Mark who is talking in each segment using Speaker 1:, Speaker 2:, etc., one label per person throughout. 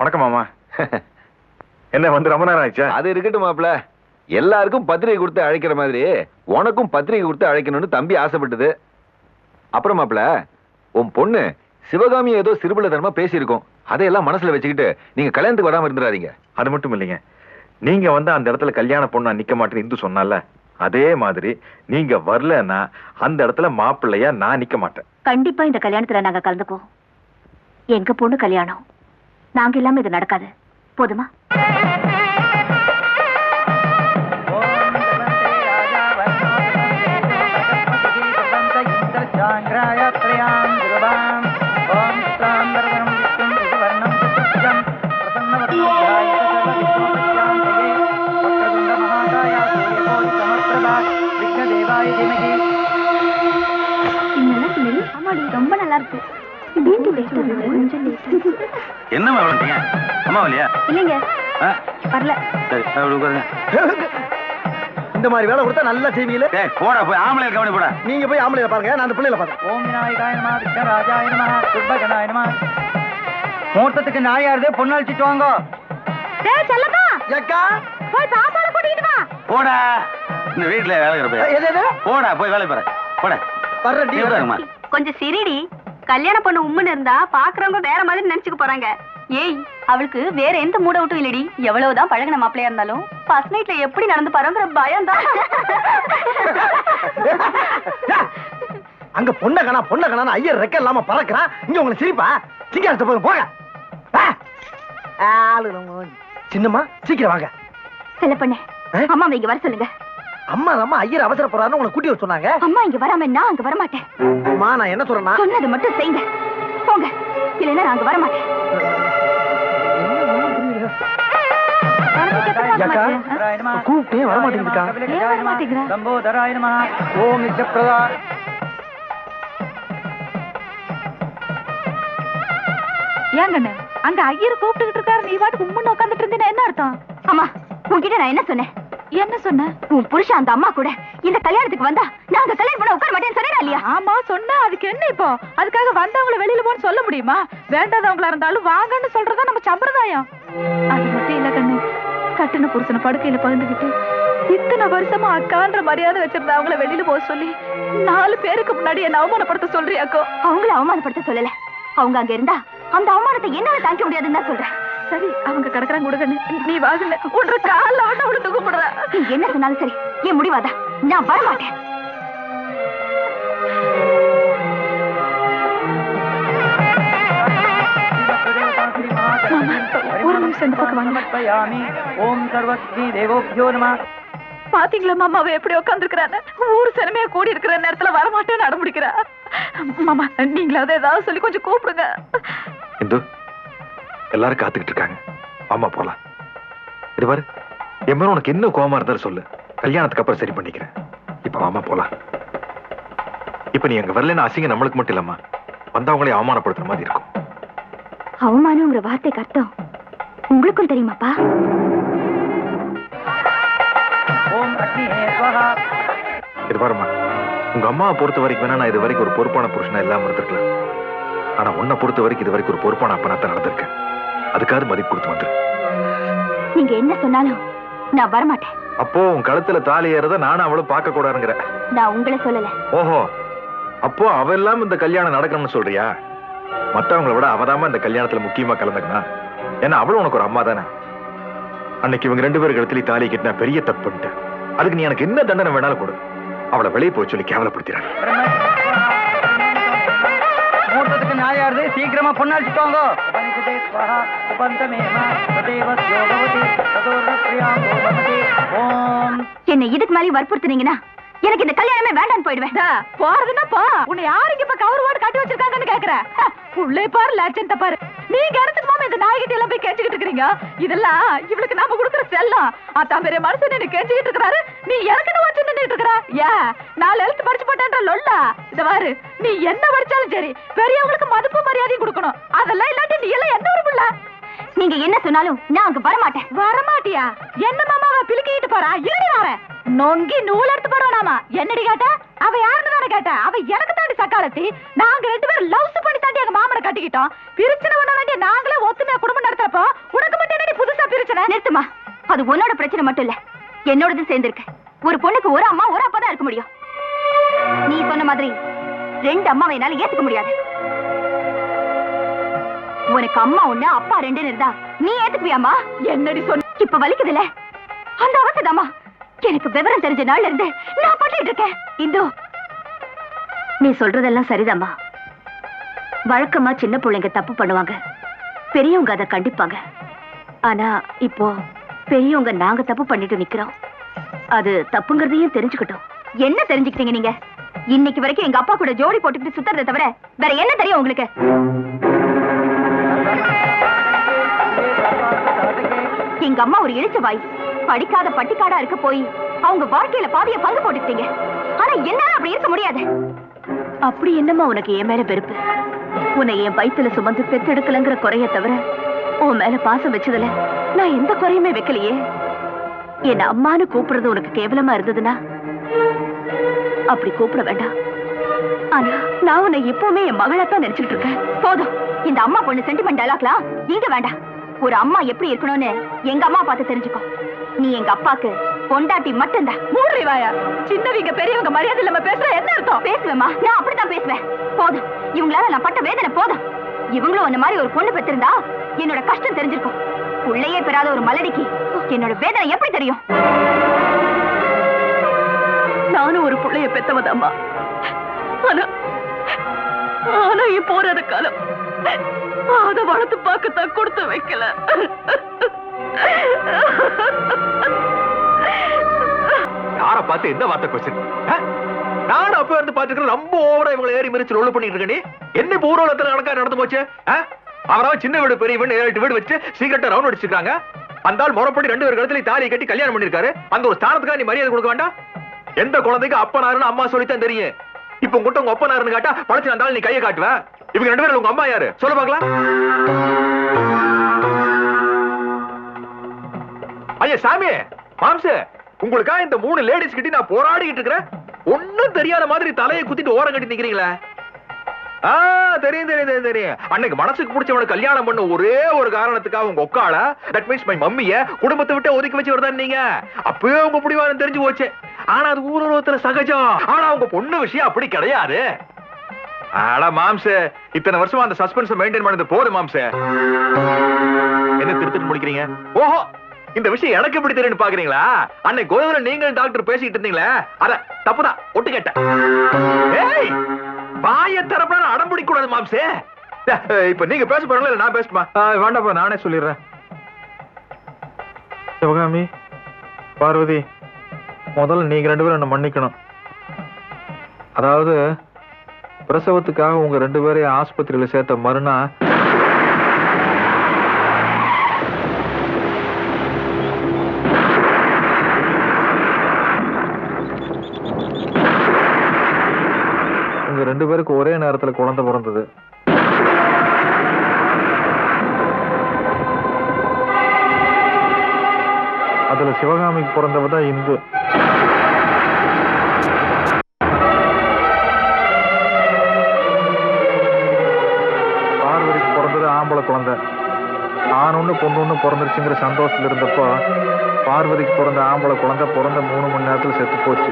Speaker 1: வணக்கம் மாமா. என்ன வந்து ரொம்ப நேரம் ஆயிடுச்சா?
Speaker 2: அது இருக்கட்டும் மாப்ள எல்லாருக்கும் பத்திரிகை கொடுத்து அழைக்கிற மாதிரி உனக்கும் பத்திரிகை கொடுத்து அழைக்கணும்னு தம்பி ஆசைப்பட்டது. அப்புறம் மாப்ள உன் பொண்ணு சிவகாமி ஏதோ சிறுபிள்ளைத்தனமா பேசியிருக்கோம். அதையெல்லாம் மனசுல வச்சுக்கிட்டு நீங்க கல்யாணத்துக்கு வராம இருந்துடாதீங்க
Speaker 1: அது மட்டும் இல்லைங்க. நீங்க வந்து அந்த இடத்துல கல்யாண பொண்ணா நிக்க மாட்டேன்னு இந்து சொன்னால அதே மாதிரி நீங்க வரலன்னா அந்த இடத்துல மாப்பிள்ளையா நான் நிக்க மாட்டேன்.
Speaker 3: கண்டிப்பா இந்த கல்யாணத்துல நாங்க கலந்துக்குவோம். எங்க பொண்ணு கல்யாணம். நாங்க இல்லாம இது நடக்காது. போதுமா? ரொம்ப நல்லா இருக்கு.
Speaker 4: என்னம்மா வந்துட்டீங்க அம்மா
Speaker 3: இல்லைங்க.
Speaker 4: ஆ?
Speaker 3: வரல.
Speaker 4: சரி
Speaker 5: இந்த மாதிரி வேலை கொடுத்தா நல்லா செய்வீங்களே?
Speaker 4: டேய் போடா போய் ஆம்பளை கவனி போடா.
Speaker 5: நீங்க போய் ஆம்பளைய பாருங்க நான் அந்த பிள்ளைல பாருங்க
Speaker 6: ஓம் விநாயகாய நம விக்னராஜாய நம துர்பகனாய நம முகூர்த்தத்துக்கு நாயாருது பொண்ணு அழிச்சிட்டு வாங்க.
Speaker 3: டேய் செல்லப்பா.
Speaker 5: ஏக்கா?
Speaker 3: போய் சாப்பாடு கூட்டிட்டு வா.
Speaker 4: போடா. இந்த வீட்டுல வேலை இருக்கிற
Speaker 5: எது எது?
Speaker 4: போடா போய் வேலை பாரு போடா.
Speaker 5: வர்ற டீ
Speaker 3: கொஞ்சம் சிரிடி. கல்யாணம் பண்ண உம்முன்னு இருந்தா பாக்குறவங்க வேற மாதிரி நினைச்சுக்க போறாங்க. ஏய் அவளுக்கு வேற எந்த மூட விட்டும் இல்லடி. எவ்வளவுதான் பழகின மாப்பிளையா இருந்தாலும் ஃபர்ஸ்ட் நைட்ல எப்படி நடந்து பாருங்கிற பயம் தான்.
Speaker 5: அங்க பொண்ணை காணா பொண்ணை காணா ஐயர் ரெக்க இல்லாம பறக்குறான் இங்க உங்களை சிரிப்பா? சிங்காரத்தை போங்க. ஆளுங்க மூஞ்சி. சின்னம்மா சீக்கிரம் வாங்க.
Speaker 3: செல்ல பண்ணு? அம்மா இங்க வர சொல்லுங்க.
Speaker 5: அம்மா நம்ம ஐயர் அவசரப்படுறாருன்னு உங்களை கூட்டி வர சொன்னாங்க.
Speaker 3: அம்மா இங்க வராம நான் அங்க வர மாட்டேன்
Speaker 5: அம்மா நான் என்ன சொல்றேன்னா
Speaker 3: சொன்னது மட்டும் செய்யுங்க போங்க. இல்லைன்னா நான் அங்க வர மாட்டேன்
Speaker 5: கூப்பிட்டே வர மாட்டேங்குதுக்கா?
Speaker 6: சம்போதராய நம ஓம் நித்யப்பிரதா
Speaker 3: ஏங்கண்ணே அங்க ஐயர் கூப்பிட்டுக்கிட்டு இருக்காரு நீ பாட்டுக்கு உம்முன்னு உட்காந்துட்டு இருந்தீங்கன்னா என்ன அர்த்தம்? அம்மா உன்கிட்ட நான் என்ன சொன்னேன்? என்ன சொன்ன? உன் புருஷன் அந்த அம்மா கூட இந்த கல்யாணத்துக்கு வந்தா நாங்க கல்யாணம் பண்ண உட்கார மாட்டேன்னு சொன்னேனா இல்லையா?
Speaker 7: ஆமா சொன்னா அதுக்கு என்ன இப்போ? அதுக்காக வந்தவங்கள வெளியில போன்னு சொல்ல முடியுமா? வேண்டாதவங்களா இருந்தாலும் வாங்கன்னு சொல்றதா நம்ம சம்பிரதாயம். அது மட்டும் இல்ல கண்ணு. கட்டுன புருஷனை படுக்கையில பகிர்ந்துகிட்டு இத்தனை வருஷமா அக்கான்ற மரியாதை வச்சிருந்த அவங்கள வெளியில போக சொல்லி நாலு பேருக்கு முன்னாடி என்ன அவமானப்படுத்த சொல்றியாக்கோ?
Speaker 3: அவங்கள அவமானப்படுத்த சொல்லல. அவங்க அங்க இருந்தா அந்த அவமானத்தை என்னால தாங்க முடியாதுன்னு தான் சொல்றேன்.
Speaker 7: சரி அவங்க கிடக்குறாங்க கொடுக்கண்ணு நீ வாங்கல உன்ற கால்ல வந்து அவளை தூக்க போடுற
Speaker 3: நீ என்ன சொன்னாலும் சரி என் முடிவாதா நான் வர மாட்டேன்
Speaker 7: ஒரு நிமிஷம் இந்த பக்கம் வாங்க.
Speaker 6: சமர்ப்பயாமி. ஓம் சர்வஸ்ரீ தேவோபியோ நம.
Speaker 7: பாத்தீங்களா மாமா அவ எப்படி உட்காந்துருக்கிறான்னு ஊர் சினிமையா கூடி இருக்கிற நேரத்துல வரமாட்டேன்னு அடம்பிடிக்கிறா. மாமா நீங்களாவது ஏதாவது சொல்லி கொஞ்சம் கூப்பிடுங்க.
Speaker 1: எல்லாரும் காத்துக்கிட்டு இருக்காங்க. ஆமா போலாம். இது பாரு என் மேல உனக்கு என்ன கோவமா இருந்தாலும் சொல்லு. கல்யாணத்துக்கு அப்புறம் சரி பண்ணிக்கிறேன். இப்ப வாமா போலாம். இப்ப நீ அங்க வரலன்னு அசிங்க நம்மளுக்கு மட்டும் இல்லம்மா. வந்தவங்களே அவமானப்படுத்துற மாதிரி இருக்கும்.
Speaker 3: அவமானங்கிற வார்த்தைக்கு அர்த்தம் உங்களுக்கும் தெரியுமாப்பா?
Speaker 1: இது பாருமா உங்க அம்மாவை பொறுத்த வரைக்கும் வேணா நான் இது வரைக்கும் ஒரு பொறுப்பான புருஷனா இல்லாம இருந்திருக்கலாம். ஆனா உன்னை பொறுத்த வரைக்கும் இது வரைக்கும் ஒரு பொறுப்பான அப்பனா தான் நடந்திருக்கேன் அதுக்காவது மதிப்பு கொடுத்து வந்துரு.
Speaker 3: நீங்க என்ன சொன்னாலும் நான் வர மாட்டேன்
Speaker 1: அப்போ உன் கழுத்துல தாலி ஏறத நானும் அவளும் பார்க்க கூடாதுங்கிற
Speaker 3: நான் உங்களை சொல்லல.
Speaker 1: ஓஹோ. அப்போ அவ எல்லாம் இந்த கல்யாணம் நடக்கணும்னு சொல்றியா? மத்தவங்கள விட அவதாம இந்த கல்யாணத்துல முக்கியமா கலந்துக்கனா. ஏன்னா அவளும் உனக்கு ஒரு அம்மா தானே. அன்னைக்கு இவங்க ரெண்டு பேர் கழுத்துல தாலி கட்டினா பெரிய தப்பு பண்ணிட்டேன். அதுக்கு நீ எனக்கு என்ன தண்டனை வேணாலும் கொடு. அவளை வெளியே போய் சொல்லி கேவலப்படுத்திடுறேன்
Speaker 6: ததோர்ணப்ரியாம் கோபமதி ஓம்.
Speaker 3: என்னை இதுக்கு மேலே வற்புறுத்துனீங்கன்னா எனக்கு இந்த கல்யாணமே வேண்டாம் போயிடுவேன்.
Speaker 7: போறதுன்னா போ. உன்னை யாருக்கு இப்ப கவர் வார்டு கட்டி வச்சிருக்காங்கன்னு கேக்குற? உள்ளே பாரு லட்சத்தை பாரு. நீங்க இடத்துக்கு மாமா இந்த நாய்கிட்ட எல்லாம் போய் கெஞ்சிக்கிட்டு இருக்கீங்க இதெல்லாம் இவளுக்கு நாம கொடுக்குற செல்லம். அத்தா பெரிய மனுஷன் நின்னு கெஞ்சிக்கிட்டு இருக்கிறாரு. நீ எனக்கு வச்சு நின்றுட்டு இருக்கிற? ஏ நாலு எழுத்து படிச்சு போட்டேன்ற லொல்லா? இத பாரு நீ என்ன படிச்சாலும் சரி பெரியவங்களுக்கு மதிப்பு மரியாதையும் கொடுக்கணும். அதெல்லாம் இல்லாட்டி நீ எல்லாம் எந்த ஒரு பிள்ளை?
Speaker 3: நீங்க என்ன சொன்னாலும் நான் அங்க வர மாட்டேன்
Speaker 7: வரமாட்டியா? என்ன மாமா அவ பிலுக்கிட்டு போறா? இல்லடி வர நொங்கி நூல் எடுத்து போடுவானாமா என்னடி கேட்ட? அவ யாருன்னு தானே கேட்ட. அவ எனக்கு தாண்டி சக்காலத்தி. நாங்க ரெண்டு பேரும் லவ்ஸ் பண்ணி தாண்டி எங்க மாமனை கட்டிக்கிட்டோம். பிரிச்சுன பண்ண வேண்டிய நாங்களே ஒத்துமையா குடும்பம் நடத்துறப்போ
Speaker 3: நிறுத்துமா. அது உன்னோட பிரச்சனை மட்டும் இல்ல. என்னோடது சேர்ந்திருக்கு. ஒரு பொண்ணுக்கு ஒரு அம்மா ஒரு அப்பா தான் இருக்க முடியும். நீ சொன்ன மாதிரி ரெண்டு அம்மாவை என்னால ஏத்துக்க முடியாது. உனக்கு அம்மா ஒண்ணு அப்பா ரெண்டுன்னு இருந்தா நீ ஏத்துக்குவியாமா என்னடி சொன்ன? இப்ப வலிக்குதுல அந்த அவசதாமா எனக்கு விவரம் தெரிஞ்ச நாள்ல இருந்து நான் பண்ணிட்டு இருக்கேன். இந்து நீ சொல்றதெல்லாம் சரிதாம்மா. வழக்கமா சின்ன பிள்ளைங்க தப்பு பண்ணுவாங்க. பெரியவங்க அதை கண்டிப்பாங்க. ஆனா இப்போ பெரியவங்க நாங்க தப்பு பண்ணிட்டு நிக்கிறோம். அது தப்புங்கிறதையும் தெரிஞ்சுக்கிட்டோம். என்ன தெரிஞ்சுக்கிட்டீங்க நீங்க? இன்னைக்கு வரைக்கும் எங்க அப்பா கூட ஜோடி போட்டுக்கிட்டு சுத்துறதை தவிர வேற என்ன தெரியும் உங்களுக்கு? எங்க அம்மா ஒரு இழிச்ச வாய். படிக்காத பட்டிக்காடா இருக்க போய் அவங்க வாழ்க்கையில பாதிய பங்கு போட்டுட்டீங்க ஆனா என்னால அப்படி இருக்க முடியாது. அப்படி என்னம்மா உனக்கு என் மேல வெறுப்பு? உன்னை என் வயித்துல சுமந்து பெத்தெடுக்கலங்கிற குறைய தவிர உன் மேல பாசம் வச்சதுல நான் எந்த குறையுமே வைக்கலையே. என் அம்மான்னு கூப்பிடுறது உனக்கு கேவலமா இருந்ததுன்னா? அப்படி கூப்பிட வேண்டாம். ஆனா நான் உன்னை எப்பவுமே என் மகளாத்தான் நினைச்சிட்டு இருக்கேன். போதும். இந்த அம்மா பொண்ணு சென்டிமெண்ட் டயலாக்லாம் இங்க வேண்டாம். ஒரு அம்மா எப்படி இருக்கணும்னு எங்க அம்மா பார்த்து தெரிஞ்சுக்கோ. நீ எங்க அப்பாக்கு பொண்டாட்டி மட்டும்தான்
Speaker 7: மூடி வாயா. சின்னவங்க பெரியவங்க மரியாதை இல்லாம பேசுற என்ன அர்த்தம்?
Speaker 3: பேசுவேமா நான் அப்படித்தான் பேசுவேன். போதும். இவங்களால நான் பட்ட வேதனை போதும். இவங்களும் அந்த மாதிரி ஒரு பொண்ணு பெற்றிருந்தா என்னோட கஷ்டம் தெரிஞ்சிருக்கும். உள்ளேயே பெறாத ஒரு மலடிக்கு என்னோட வேதனை எப்படி தெரியும்?
Speaker 7: நானும் ஒரு புள்ளைய பெத்தவதாம்மா. ஆனா ஆனா இப்போ காலம் அத வளர்த்து பார்க்கத்தான் கொடுத்து வைக்கல.
Speaker 1: யார பார்த்து எந்த வார்த்தை கொஸ்டின் நானும் அப்ப இருந்து பாத்துக்கிறேன் ரொம்ப ஓவரா இவங்களை ஏறி மிரிச்சு ரோல் பண்ணிட்டு இருக்க நீ. என்ன ஊர்வலத்துல கணக்கா நடந்து போச்சு? ஆ? அவரா சின்ன வீடு பெரிய வீடு ஏழு வீடு வச்சு சீக்கிரட்டா ரவுண்ட் அடிச்சிருக்காங்க. அந்த முறப்படி ரெண்டு பேர் கழுத்துல தாலியை கட்டி கல்யாணம் பண்ணிருக்காரு அந்த ஒரு ஸ்தானத்துக்காக நீ மரியாதை கொடுக்க வேண்டாம்? எந்த குழந்தைக்கு அப்பனாருன்னு அம்மா சொல்லித்தான் தெரியும். இப்ப உங்ககிட்ட உங்க அப்பனாருன்னு கேட்டா பழச்சு வந்தாலும் நீ கையை காட்டுவ? இவங்க ரெண்டு பேரும் உங்க அம்மா யாரு? சொல்ல பாக்கலாம் ஐயா சாமி மாம்சு உங்களுக்கா இந்த மூணு லேடிஸ் கிட்ட நான் போராடிக்கிட்டு இருக்கிறேன்? ஒன்னும் தெரியாத மாதிரி தலையை குத்திட்டு ஓரம் கட்டி நிக்கிறீங்களே? தெரியும் தெரியும் தெரியும் தெரியும். அன்னைக்கு மனசுக்கு பிடிச்சவனை கல்யாணம் பண்ண ஒரே ஒரு காரணத்துக்காக உங்க ஒக்கால தட் மீன்ஸ் மை மம்மிய குடும்பத்தை விட்டு ஒதுக்கி வச்சு வருதான் நீங்க. அப்பவே உங்க முடிவாரம் தெரிஞ்சு போச்சு. ஆனா அது ஊரகத்துல சகஜம். ஆனா உங்க பொண்ணு விஷயம் அப்படி கிடையாது. அட மாம்சே இத்தனை வருஷமா அந்த சஸ்பென்ஸ் மெயின்டைன் பண்ணது போதும் மாம்சே. என்ன திருத்திட்டு முடிக்கிறீங்க ஓஹோ இந்த விஷயம் எனக்கு எப்படி தெரியும் பாக்குறீங்களா? அன்னைக்கு கோவில நீங்களும் டாக்டர் பேசிட்டு இருந்தீங்களே? அத தப்புதான் ஒட்டு கேட்டேன். ஏய் வாய தரப்பட அடம் பிடிக்க கூடாது மாம்சே. இப்ப நீங்க பேச போறீங்களா இல்ல நான் பேசுமா வேண்டாப்பா நானே சொல்லிடுறேன். சிவகாமி பார்வதி முதல்ல நீங்க ரெண்டு பேரும் என்ன மன்னிக்கணும். அதாவது பிரசவத்துக்காக உங்க ரெண்டு பேரையும் ஆஸ்பத்திரியில சேர்த்த மறுநா உங்க ரெண்டு பேருக்கு ஒரே நேரத்துல குழந்தை பிறந்தது. அதுல சிவகாமிக்கு பிறந்தவ தான் இந்து. ஆண் பொண்ணு ஒன்று பிறந்துருச்சுங்கிற சந்தோஷத்துல இருந்தப்போ பார்வதிக்கு பிறந்த ஆம்பளை குழந்தை பிறந்த மூணு மணி நேரத்துல செத்து போச்சு.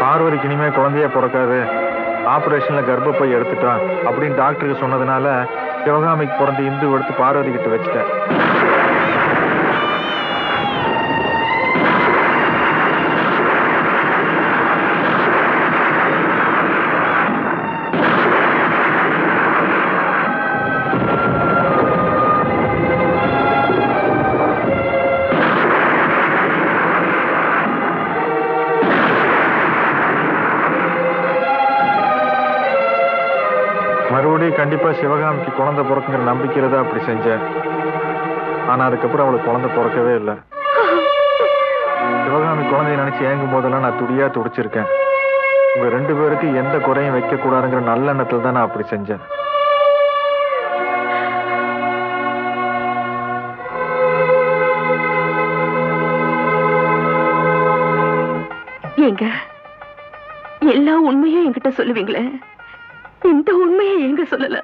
Speaker 1: பார்வதிக்கு இனிமே குழந்தையே பிறக்காது. ஆபரேஷன்ல கர்ப்பப்பை எடுத்துட்டான் அப்படின்னு டாக்டருக்கு சொன்னதுனால சிவகாமிக்கு பிறந்த இந்து எடுத்து பார்வதி கிட்ட வச்சுட்டேன். சிவகாமிக்கு குழந்தை பிறக்குங்கிற நம்பிக்கையில தான் அப்படி செஞ்சேன். ஆனா அதுக்கப்புறம் அவளுக்கு குழந்தை பிறக்கவே இல்லை. சிவகாமி குழந்தைய நினைச்சு ஏங்கும் போதெல்லாம் நான் துடியா துடிச்சிருக்கேன். உங்க ரெண்டு பேருக்கு எந்த குறையும் வைக்க கூடாதுங்கிற நல்ல எண்ணத்துல தான் நான் அப்படி செஞ்சேன்.
Speaker 7: ஏங்க
Speaker 3: எல்லா உண்மையும் என்கிட்ட சொல்லுவீங்களே? இந்த உண்மையை எங்க சொல்லல?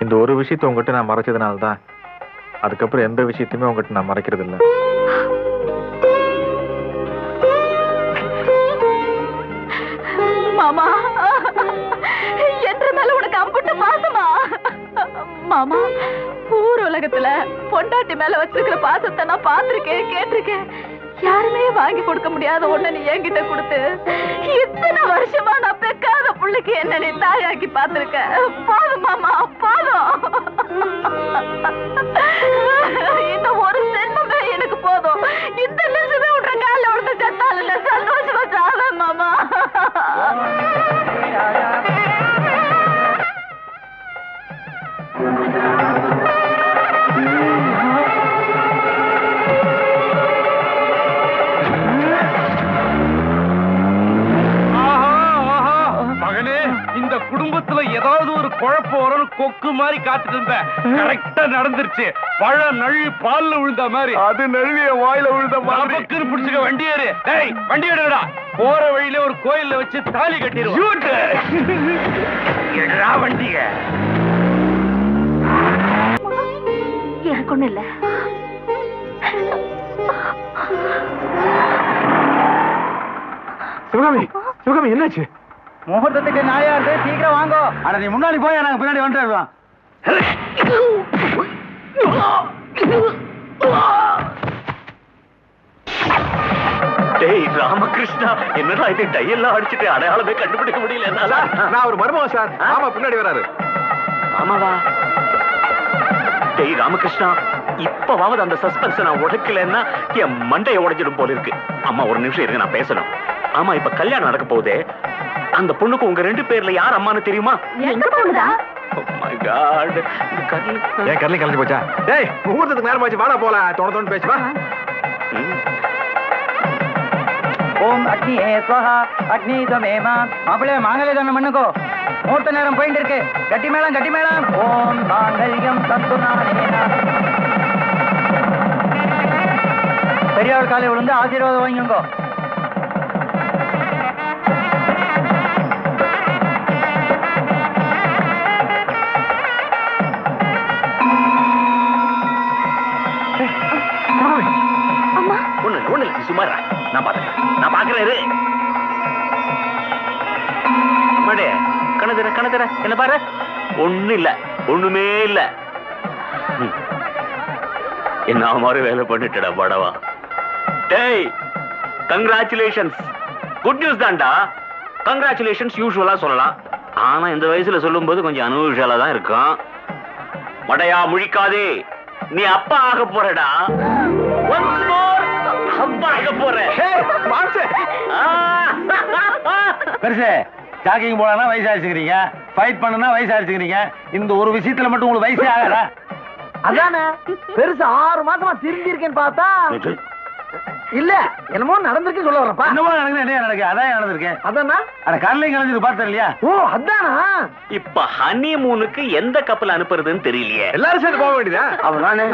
Speaker 1: இந்த ஒரு விஷயத்தை உங்ககிட்ட நான் மறைச்சதுனால தான் அதுக்கப்புறம் எந்த விஷயத்தையுமே உங்ககிட்ட நான் மறைக்கிறது இல்லை
Speaker 7: மாமா என்ற மேல உனக்கு அம்புட்டு பாசமா? மாமா ஊர் உலகத்துல பொண்டாட்டி மேல வச்சிருக்கிற பாசத்தை நான் பார்த்திருக்கேன் கேட்டிருக்கேன். யாருமே வாங்கி கொடுக்க முடியாத ஒண்ணு நீ என்கிட்ட கொடுத்து இத்தனை வருஷமா நான் பெக்காத புள்ளைக்கு என்ன நீ தாயாக்கி பார்த்திருக்க. போதும் மாமா போதும்.
Speaker 6: கொக்கு மாதிரி காத்துட்டு இருந்தேன் கரெக்டா நடந்துருச்சு. பழ நழுவி பால்ல விழுந்த மாதிரி.
Speaker 2: அது நழுவிய வாயில விழுந்த
Speaker 6: நமக்குன்னு பிடிச்சுக்க வண்டி ஏறு. டேய் வண்டி எடுடா. போற வழியில ஒரு கோயில்ல வச்சு தாலி கட்டிடுவோம். வண்டிய.
Speaker 3: எனக்கு ஒண்ணு இல்ல.
Speaker 1: சிவகாமி சிவகாமி என்னாச்சு?
Speaker 6: முகூர்த்தத்துக்கு நாயாரு சீக்கிரம் வாங்கோ. அட நீ முன்னாடி போய் நாங்க பின்னாடி வந்துடுறோம்
Speaker 4: டேய் ராமகிருஷ்ணா என்னடா இது? டையெல்லாம் அடிச்சுட்டு அடையாளமே கண்டுபிடிக்க முடியல
Speaker 1: நான் ஒரு மருமகன் சார். ஆமா பின்னாடி வராரு.
Speaker 4: ஆமாவா டேய் ராமகிருஷ்ணா இப்பவாவது அந்த சஸ்பென்ஸ் நான் உடைக்கலன்னா என் மண்டைய உடைஞ்சிடும் போல இருக்கு அம்மா ஒரு நிமிஷம் இருங்க நான் பேசணும். ஆமா இப்ப கல்யாணம் நடக்க போகுதே. அந்த பொண்ணுக்கு உங்க ரெண்டு பேர்ல யார் அம்மான்னு தெரியுமா?
Speaker 3: எங்க போகுதா
Speaker 4: Oh
Speaker 1: கரலி கலைஞ்சு போச்சா? டேய் முகூர்த்தத்துக்கு நேரம் ஆச்சு வாடா போலாம். தோண தோணு பேசுவா.
Speaker 6: ஓம் அக்னி ஏ அக்னி துவமேமா மாப்பிள்ளை மாங்கல்ய தானம் பண்ணுக்கோ மூர்த்த நேரம் போயிட்டு இருக்கு கட்டி மேளம் கட்டி மேளம். ஓம் மாங்கல்யம் தந்து பெரியவர் காலை விழுந்து ஆசீர்வாதம் வாங்கிக்கோ
Speaker 4: நான் பாத்துக்கிறேன் நான் பாக்குறேன் இரு. அம்மாடி, கண்ணு திற, என்ன பாரு. ஒண்ணு இல்ல. ஒண்ணுமே இல்ல. என்ன மாதிரி வேலை பண்ணிட்டடா படவா டேய் கங்க்ராச்சுலேஷன்ஸ் குட் நியூஸ் தான்டா. கங்க்ராச்சுலேஷன்ஸ் யூஷுவலா சொல்லலாம். ஆனா இந்த வயசுல சொல்லும்போது கொஞ்சம் அனுஷுவலா தான் இருக்கும். மடையா முழிக்காதே. நீ அப்பா ஆக போறடா. ஒன் மோர் அப்பா ஆக போற. ஆ.
Speaker 6: பெருசு ஜாக்கிங் போலானா வயசு அடிச்சுக்கிறீங்க ஃபைட் பண்ணுனா வயசு அடிச்சுக்கிறீங்க இந்த ஒரு விஷயத்துல மட்டும் உங்களுக்கு வயசே ஆகல
Speaker 5: அதானே பெருசு ஆறு மாசமா திருந்திருக்கேன்னு பார்த்தா இல்ல என்னமோ நடந்திருக்குன்னு சொல்ல வரப்பா
Speaker 6: என்னமோ நடக்குது என்ன நடக்கு? அதான் நடந்திருக்கேன்
Speaker 5: அதானா?
Speaker 6: அட கடலையும் கலைஞ்சது பார்த்தேன் இல்லையா?
Speaker 5: ஓ அதானா?
Speaker 4: இப்ப ஹனிமூனுக்கு எந்த கப்பல் அனுப்புறதுன்னு தெரியலையே.
Speaker 1: எல்லாரும் சேர்ந்து போக வேண்டியதா
Speaker 5: அவதானே